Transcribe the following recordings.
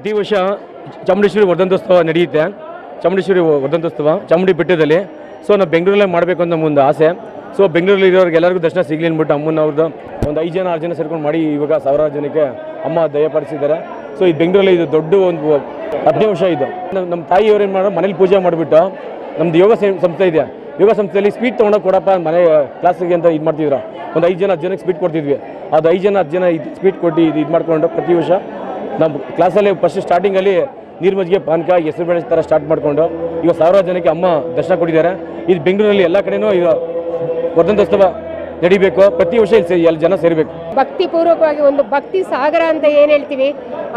ಪ್ರತಿ ವರ್ಷ ಚಾಮುಂಡೇಶ್ವರಿ ವರ್ಧಂತೋತ್ಸವ ನಡೆಯುತ್ತೆ. ಚಾಮುಂಡೇಶ್ವರಿ ವರ್ಧಂತೋತ್ಸವ ಚಾಮುಂಡಿ ಬೆಟ್ಟದಲ್ಲಿ. ಸೊ ನಾವು ಬೆಂಗಳೂರಲ್ಲೇ ಮಾಡಬೇಕು ಅಂತ ಒಂದು ಆಸೆ. ಸೊ ಬೆಂಗಳೂರಲ್ಲಿ ಇರೋರಿಗೆ ಎಲ್ಲರಿಗೂ ದರ್ಶನ ಸಿಗಲಿ ಅಂದ್ಬಿಟ್ಟು ಅಮ್ಮನವ್ರದ್ದು ಒಂದು ಐದು ಜನ, ಆರು ಜನ ಸೇರ್ಕೊಂಡು ಮಾಡಿ ಇವಾಗ ಸಾವಿರಾರು ಜನಕ್ಕೆ ಅಮ್ಮ ದಯಪಡಿಸಿದ್ದಾರೆ ಸೊ ಇದು ಬೆಂಗಳೂರಲ್ಲಿ ಇದು ದೊಡ್ಡ ಒಂದು ಹದಿನೈದು ವರ್ಷ ಇದು. ನಮ್ಮ ತಾಯಿಯವ್ರು ಏನು ಮಾಡೋ ಮನೇಲಿ ಪೂಜೆ ಮಾಡಿಬಿಟ್ಟು ನಮ್ದು ಯೋಗ ಸಂಸ್ಥೆ ಇದೆ. ಯೋಗ ಸಂಸ್ಥೆಯಲ್ಲಿ ಸ್ಪೀಡ್ ತೊಗೊಂಡೋಗಿ ಕೊಡಪ್ಪ ಮನೆ ಕ್ಲಾಸಿಗೆ ಅಂತ ಇದು ಮಾಡ್ತಿದ್ರು. ಒಂದು ಐದು ಜನ, ಹತ್ತು ಜನಕ್ಕೆ ಸ್ಪೀಡ್ ಕೊಡ್ತಿದ್ವಿ. ಅದು ಐದು ಜನ, ಹತ್ತು ಜನ ಇದು ಸ್ಪೀಡ್ ಕೊಟ್ಟು ಇದು ಇದು ಮಾಡ್ಕೊಂಡು ಪ್ರತಿ ವರ್ಷ ನಮ್ಮ ಕ್ಲಾಸಲ್ಲಿ ಫಸ್ಟ್ ಸ್ಟಾರ್ಟಿಂಗಲ್ಲಿ ನೀರು ಮಜ್ಜಿಗೆ ಪಾನಕ ಹೆಸರು ಬೇಳೆ ಥರ ಸ್ಟಾರ್ಟ್ ಮಾಡಿಕೊಂಡು ಈಗ ಸಾವಿರಾರು ಜನಕ್ಕೆ ಅಮ್ಮ ದರ್ಶನ ಕೊಟ್ಟಿದ್ದಾರೆ. ಇದು ಬೆಂಗಳೂರಲ್ಲಿ ಎಲ್ಲ ಕಡೆನೂ ಈಗ ವರ್ಧಂತೋತ್ಸವ ನಡಿಬೇಕು. ಪ್ರತಿ ವರ್ಷ ಇಲ್ಲಿ ಎಲ್ಲ ಜನ ಸೇರಬೇಕು. ಭಕ್ತಿಪೂರ್ವಕವಾಗಿ ಒಂದು ಭಕ್ತಿ ಸಾಗರ ಅಂತ ಏನು ಹೇಳ್ತೀವಿ?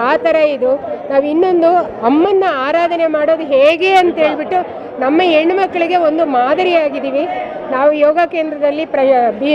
ಆ ಥರ ಇದು. ನಾವು ಇನ್ನೊಂದು ಅಮ್ಮನ್ನ ಆರಾಧನೆ ಮಾಡೋದು ಹೇಗೆ ಅಂತ ಹೇಳ್ಬಿಟ್ಟು ನಮ್ಮ ಹೆಣ್ಣುಮಕ್ಕಳಿಗೆ ಒಂದು ಮಾದರಿಯಾಗಿದ್ದೀವಿ. ನಾವು ಯೋಗ ಕೇಂದ್ರದಲ್ಲಿ ಪ್ರ ಬಿ,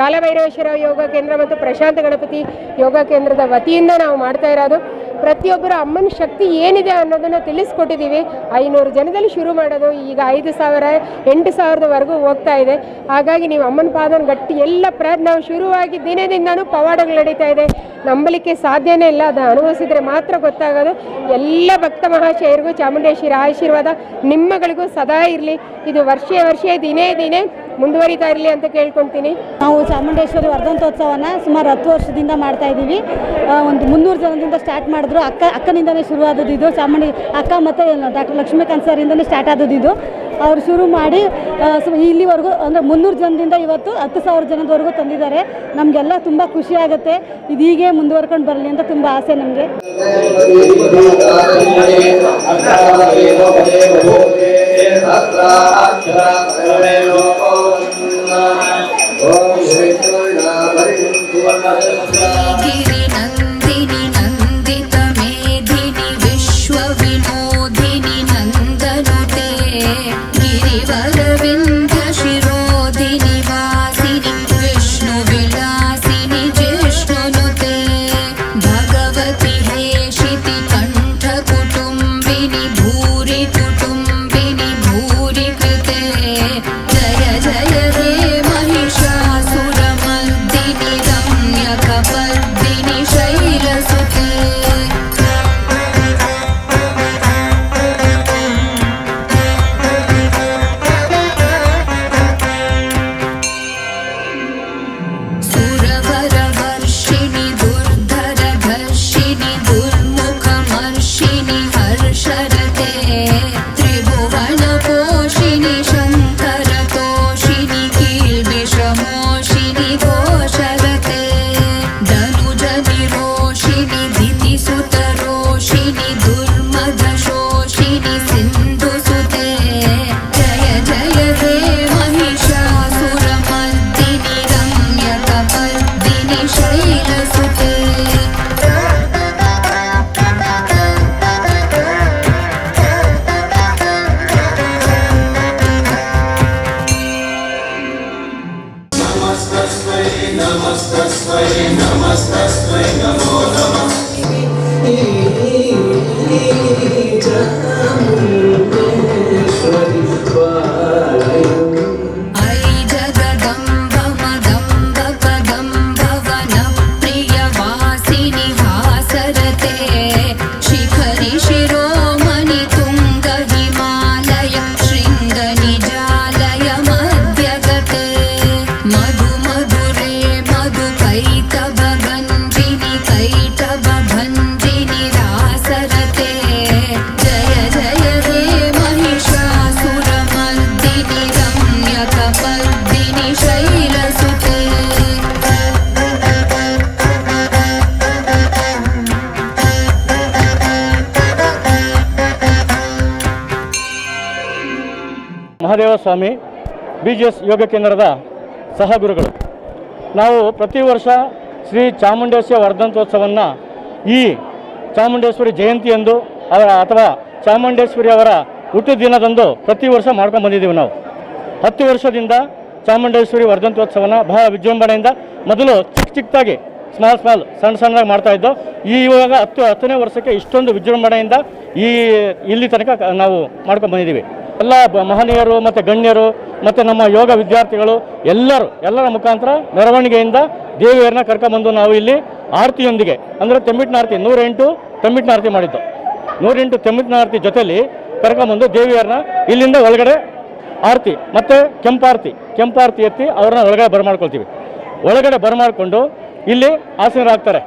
ಕಾಲಭೈರವೇಶ್ವರ ಯೋಗ ಕೇಂದ್ರ ಮತ್ತು ಪ್ರಶಾಂತ ಗಣಪತಿ ಯೋಗ ಕೇಂದ್ರದ ವತಿಯಿಂದ ನಾವು ಮಾಡ್ತಾ ಇರೋದು. ಪ್ರತಿಯೊಬ್ಬರು ಅಮ್ಮನ ಶಕ್ತಿ ಏನಿದೆ ಅನ್ನೋದನ್ನು ತಿಳಿಸ್ಕೊಟ್ಟಿದ್ದೀವಿ. ಐನೂರು ಜನದಲ್ಲಿ ಶುರು ಮಾಡೋದು, ಈಗ ಐದು ಸಾವಿರ, ಎಂಟು ಸಾವಿರದವರೆಗೂ ಹೋಗ್ತಾ ಇದೆ. ಹಾಗಾಗಿ ನೀವು ಅಮ್ಮನ ಪಾದನ ಗಟ್ಟಿ ಎಲ್ಲ ಪ್ರಯತ್ನ, ನಾವು ಶುರುವಾಗಿ ದಿನದಿಂದನೂ ಪವಾಡಗಳು ನಡೀತಾ ಇದೆ. ನಂಬಲಿಕ್ಕೆ ಸಾಧ್ಯನೇ ಇಲ್ಲ, ಅದು ಅನುಭವಿಸಿದ್ರೆ ಮಾತ್ರ ಗೊತ್ತಾಗೋದು. ಎಲ್ಲ ಭಕ್ತ ಮಹಾಶಯರಿಗೂ ಚಾಮುಂಡೇಶ್ವರಿ ಆಶೀರ್ವಾದ ನಿಮ್ಮಗಳಿಗೂ ಸದಾ ಇರಲಿ. ಇದು ವರ್ಷ ವರ್ಷ, ದಿನೇ ದಿನೇ ಮುಂದುವರಿತಾ ಇರಲಿ ಅಂತ ಕೇಳ್ಕೊಂತೀನಿ ನಾವು ಚಾಮುಂಡೇಶ್ವರಿ ವರ್ಧಂತೋತ್ಸವನ ಸುಮಾರು ಹತ್ತು ವರ್ಷದಿಂದ ಮಾಡ್ತಾ ಇದ್ದೀವಿ ಒಂದು ಮುನ್ನೂರು ಜನದಿಂದ ಸ್ಟಾರ್ಟ್ ಮಾಡಿದ್ರು ಅಕ್ಕ ಅಕ್ಕನಿಂದನೇ ಶುರುವಾದದ್ದು ಇದು ಚಾಮುಂಡಿ ಅಕ್ಕ ಮತ್ತು ಡಾಕ್ಟರ್ ಲಕ್ಷ್ಮೀಕಾಂತ್ ಸರಿಂದನೇ ಸ್ಟಾರ್ಟ್ ಆದದ್ದು ಇದು ಅವರು ಶುರು ಮಾಡಿ ಸು- ಇಲ್ಲಿವರೆಗೂ ಅಂದರೆ ಮುನ್ನೂರು ಜನದಿಂದ ಇವತ್ತು ಹತ್ತು ಸಾವಿರ ಜನದವರೆಗೂ ತಂದಿದ್ದಾರೆ ನಮಗೆಲ್ಲ ತುಂಬ ಖುಷಿ ಆಗುತ್ತೆ ಇದು ಹೀಗೆ ಮುಂದುವರ್ಕೊಂಡು ಬರಲಿ ಅಂತ ತುಂಬ ಆಸೆ ನಮಗೆ Om Shri Krishna need Mahadeva Swamy B G S Yoga ಕೇಂದ್ರದ ಸಹಗುರುಗಳು. ನಾವು ಪ್ರತಿ ವರ್ಷ ಶ್ರೀ ಚಾಮುಂಡೇಶ್ವರಿ ವರ್ಧಂತೋತ್ಸವವನ್ನು ಈ ಚಾಮುಂಡೇಶ್ವರಿ ಜಯಂತಿಯಂದು ಅವರ ಅಥವಾ ಚಾಮುಂಡೇಶ್ವರಿ ಅವರ ಹುಟ್ಟು ದಿನದಂದು ಪ್ರತಿ ವರ್ಷ ಮಾಡ್ಕೊಂಡು ಬಂದಿದ್ದೀವಿ ನಾವು. ಹತ್ತು ವರ್ಷದಿಂದ ಚಾಮುಂಡೇಶ್ವರಿ ವರ್ಧಂತೋತ್ಸವನ ಬಹಳ ವಿಜೃಂಭಣೆಯಿಂದ ಮೊದಲು ಚಿಕ್ಕ ಚಿಕ್ಕದಾಗಿ ಸ್ಮಾಲ್ ಸ್ಮಾಲ್ ಸಣ್ಣ ಸಣ್ಣದಾಗಿ ಮಾಡ್ತಾ ಇದ್ದೋ, ಈ ಇವಾಗ ಹತ್ತು, ಹತ್ತನೇ ವರ್ಷಕ್ಕೆ ಇಷ್ಟೊಂದು ವಿಜೃಂಭಣೆಯಿಂದ ಈ ಇಲ್ಲಿ ತನಕ ನಾವು ಮಾಡ್ಕೊಂಡು ಬಂದಿದ್ದೀವಿ. ಎಲ್ಲ ಮಹನೀಯರು ಮತ್ತು ಗಣ್ಯರು ಮತ್ತು ನಮ್ಮ ಯೋಗ ವಿದ್ಯಾರ್ಥಿಗಳು ಎಲ್ಲರೂ, ಎಲ್ಲರ ಮುಖಾಂತರ ಮೆರವಣಿಗೆಯಿಂದ ದೇವಿಯರನ್ನ ಕರ್ಕೊಂಬಂದು ನಾವು ಇಲ್ಲಿ ಆರತಿಯೊಂದಿಗೆ, ಅಂದರೆ ತೆಮ್ಮಿಟ್ಟಿನ ಆರತಿ, ನೂರೆಂಟು ತೆಮ್ಮಿಟ್ಟಿನ ಆರತಿ ಮಾಡಿದ್ದು. ನೂರೆಂಟು ತೆಮ್ಮಿಟ್ಟಿನ ಆರತಿ ಜೊತೆಯಲ್ಲಿ ಕರ್ಕೊಂಬಂದು ದೇವಿಯರನ್ನ ಇಲ್ಲಿಂದ ಒಳಗಡೆ ಆರತಿ, ಮತ್ತು ಕೆಂಪಾರತಿ ಕೆಂಪಾರತಿ ಎತ್ತಿ ಅವ್ರನ್ನ ಒಳಗಡೆ ಬರಮಾಡ್ಕೊಳ್ತೀವಿ. ಒಳಗಡೆ ಬರಮಾಡಿಕೊಂಡು ಇಲ್ಲಿ ಆಸೀನರಾಗ್ತಾರೆ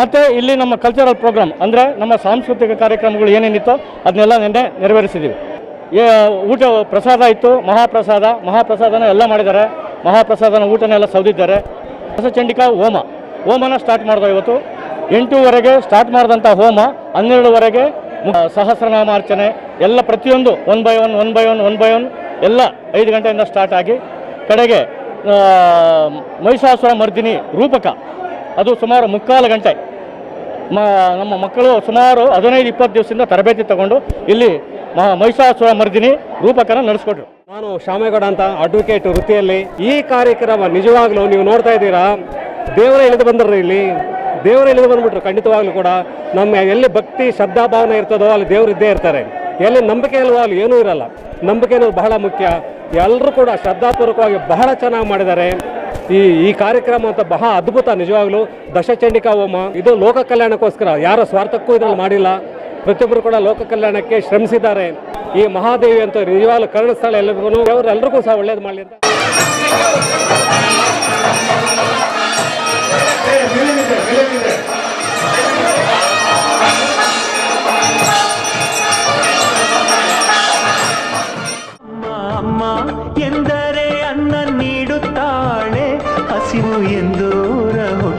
ಮತ್ತು ಇಲ್ಲಿ ನಮ್ಮ ಕಲ್ಚರಲ್ ಪ್ರೋಗ್ರಾಮ್ ಅಂದರೆ ನಮ್ಮ ಸಾಂಸ್ಕೃತಿಕ ಕಾರ್ಯಕ್ರಮಗಳು ಏನೇನಿತ್ತೋ ಅದನ್ನೆಲ್ಲ ನಿನ್ನೆ ನೆರವೇರಿಸಿದ್ದೀವಿ ಊಟ ಪ್ರಸಾದ ಇತ್ತು, ಮಹಾಪ್ರಸಾದ, ಮಹಾಪ್ರಸಾದನ ಎಲ್ಲ ಮಾಡಿದ್ದಾರೆ. ಮಹಾಪ್ರಸಾದನ ಊಟನೆಲ್ಲ ಸೌದಿದ್ದಾರೆ ಚಂಡಿಕಾ ಹೋಮ. ಹೋಮನ ಸ್ಟಾರ್ಟ್ ಮಾಡಿದೆ ಇವತ್ತು. ಎಂಟೂವರೆಗೆ ಸ್ಟಾರ್ಟ್ ಮಾಡಿದಂಥ ಹೋಮ, ಹನ್ನೆರಡುವರೆಗೆ ಸಹಸ್ರನಾಮ ಸಹಸ್ರನಾಮಾರ್ಚನೆ ಎಲ್ಲ ಪ್ರತಿಯೊಂದು one by one one by one one by one ಎಲ್ಲ ಐದು ಗಂಟೆಯಿಂದ ಸ್ಟಾರ್ಟ್ ಆಗಿ, ಕಡೆಗೆ ಮಹಿಷಾಸುರ ಮರ್ದಿನಿ ರೂಪಕ. ಅದು ಸುಮಾರು ಮುಕ್ಕಾಲು ಗಂಟೆ. ಮ, ನಮ್ಮ ಮಕ್ಕಳು ಸುಮಾರು ಹದಿನೈದು, ಇಪ್ಪತ್ತು ದಿವಸದಿಂದ ತರಬೇತಿ ತಗೊಂಡು ಇಲ್ಲಿ ಮಹಿಷಾಸುರ ಮರ್ದಿನಿ ರೂಪಕನ ನಡೆಸ್ಕೊಟ್ರು. ನಾನು ಶ್ಯಾಮೇಗೌಡ ಅಂತ ಅಡ್ವೊಕೇಟ್ ವೃತ್ತಿಯಲ್ಲಿ ಈ ಕಾರ್ಯಕ್ರಮ ನಿಜವಾಗ್ಲೂ ನೀವು ನೋಡ್ತಾ ಇದ್ದೀರಾ? ದೇವರ ಇಳಿದು ಬಂದ್ರೆ ಇಲ್ಲಿ. ದೇವರ ಇಳಿದು ಬಂದ್ಬಿಟ್ರು, ಖಂಡಿತವಾಗ್ಲೂ ಕೂಡ. ನಮ್ಮ ಎಲ್ಲಿ ಭಕ್ತಿ, ಶ್ರದ್ಧಾ ಭಾವನೆ ಇರ್ತದೋ ಅಲ್ಲಿ ದೇವರು ಇದ್ದೇ ಇರ್ತಾರೆ. ಎಲ್ಲಿ ನಂಬಿಕೆ ಇಲ್ವೋ ಅಲ್ಲಿ ಏನೂ ಇರಲ್ಲ. ನಂಬಿಕೆ ಅನ್ನೋದು ಬಹಳ ಮುಖ್ಯ. ಎಲ್ಲರೂ ಕೂಡ ಶ್ರದ್ಧಾಪೂರ್ವಕವಾಗಿ ಬಹಳ ಚೆನ್ನಾಗಿ ಮಾಡಿದ್ದಾರೆ. ಈ ಈ ಕಾರ್ಯಕ್ರಮ ಅಂತ ಬಹಳ ಅದ್ಭುತ, ನಿಜವಾಗ್ಲೂ. ದಶಚಂಡಿಕಾ ಹೋಮ ಇದು ಲೋಕ ಕಲ್ಯಾಣಕ್ಕೋಸ್ಕರ. ಯಾರ ಸ್ವಾರ್ಥಕ್ಕೂ ಇದರಲ್ಲಿ ಮಾಡಿಲ್ಲ. ಪ್ರತಿಯೊಬ್ಬರು ಕೂಡ ಲೋಕ ಕಲ್ಯಾಣಕ್ಕೆ ಶ್ರಮಿಸಿದ್ದಾರೆ. ಈ ಮಹಾದೇವಿ ಅಂತ ನಿಜವಾಗ್ಲೂ ಕರ್ಣಸ್ಥಳ ಎಲ್ಲರಿಗೂ ಅವರೆಲ್ಲರಿಗೂ ಎಲ್ರಿಗೂ ಸಹ ಒಳ್ಳೇದು ಮಾಡಲಿ ಅಂತ.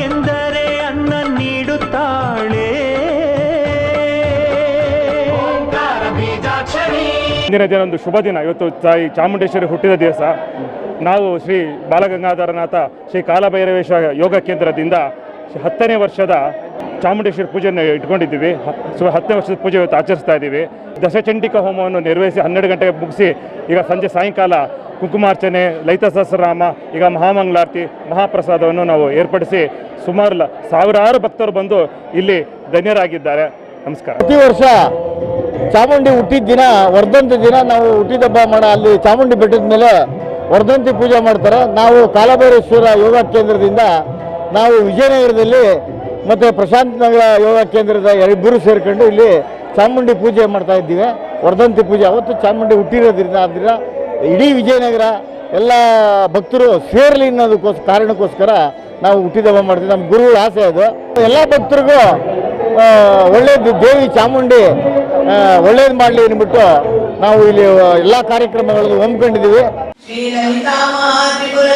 ಎಂದರೆ ಅನ್ನ ನೀಡುತ್ತಾಳೆ. ಇಂದಿನ ದಿನ ಒಂದು ಶುಭ ದಿನ. ಇವತ್ತು ತಾಯಿ ಚಾಮುಂಡೇಶ್ವರಿ ಹುಟ್ಟಿದ ದಿವಸ ನಾವು ಶ್ರೀ ಬಾಲಗಂಗಾಧರನಾಥ ಶ್ರೀ ಕಾಲಭೈರವೇಶ್ವರ ಯೋಗ ಕೇಂದ್ರದಿಂದ ಶ್ರೀ ಹತ್ತನೇ ವರ್ಷದ ಚಾಮುಂಡೇಶ್ವರಿ ಪೂಜೆಯನ್ನು ಇಟ್ಕೊಂಡಿದ್ದೀವಿ. ಹ- ಸೊ ಹತ್ತನೇ ವರ್ಷದ ಪೂಜೆ ಇವತ್ತು ಆಚರಿಸ್ತಾ ಇದ್ದೀವಿ. ದಶಚಂಡಿಕ ಹೋಮವನ್ನು ನೆರವೇರಿಸಿ ಹನ್ನೆರಡು ಗಂಟೆಗೆ ಮುಗಿಸಿ ಈಗ ಸಂಜೆ ಸಾಯಂಕಾಲ ಕುಂಕುಮಾರ್ಚನೆ, ಲಲಿತ ಸಹಸ್ರನಾಮ, ಈಗ ಮಹಾಮಂಗಳಾರತಿ, ಮಹಾಪ್ರಸಾದವನ್ನು ನಾವು ಏರ್ಪಡಿಸಿ ಸುಮಾರು ಸಾವಿರಾರು ಭಕ್ತರು ಬಂದು ಇಲ್ಲಿ ಧನ್ಯರಾಗಿದ್ದಾರೆ. ನಮಸ್ಕಾರ. ಪ್ರತಿ ವರ್ಷ ಚಾಮುಂಡಿ ಹುಟ್ಟಿದ ದಿನ, ವರ್ಧಂತಿ ದಿನ ನಾವು ಹುಟ್ಟಿದ ಹಬ್ಬ ಮಾಡ ಅಲ್ಲಿ ಚಾಮುಂಡಿ ಬೆಟ್ಟದ ಮೇಲೆ ವರ್ಧಂತಿ ಪೂಜೆ ಮಾಡ್ತಾರೆ. ನಾವು ಕಾಲಭೈರೇಶ್ವರ ಯೋಗ ಕೇಂದ್ರದಿಂದ ನಾವು ವಿಜಯನಗರದಲ್ಲಿ ಮತ್ತು ಪ್ರಶಾಂತ್ ನಗರ ಯೋಗ ಕೇಂದ್ರದ ಇಬ್ಬರು ಸೇರಿಕೊಂಡು ಇಲ್ಲಿ ಚಾಮುಂಡಿ ಪೂಜೆ ಮಾಡ್ತಾ ಇದ್ದೀವಿ. ವರ್ಧಂತಿ ಪೂಜೆ, ಅವತ್ತು ಚಾಮುಂಡಿ ಹುಟ್ಟಿರೋದ್ರಿಂದ ಆದ್ದರಿಂದ ಇಡೀ ವಿಜಯನಗರ ಎಲ್ಲ ಭಕ್ತರು ಸೇರಲಿ ಅನ್ನೋದಕ್ಕೋಸ್ಕರ, ಕಾರಣಕ್ಕೋಸ್ಕರ ನಾವು ಹುಟ್ಟಿದವ ಮಾಡ್ತೀವಿ. ನಮ್ಮ ಗುರುಗಳ ಆಸೆ ಅದು. ಎಲ್ಲ ಭಕ್ತರಿಗೂ ಒಳ್ಳೇದು ದೇವಿ ಚಾಮುಂಡಿ ಒಳ್ಳೇದು ಮಾಡಲಿ ಅಂದ್ಬಿಟ್ಟು ನಾವು ಇಲ್ಲಿ ಎಲ್ಲ ಕಾರ್ಯಕ್ರಮಗಳನ್ನು ಹೊಂದ್ಕೊಂಡಿದ್ದೀವಿ. ಶ್ರೀಲಲಿತಾಮಹಾತ್ರಿಪುರ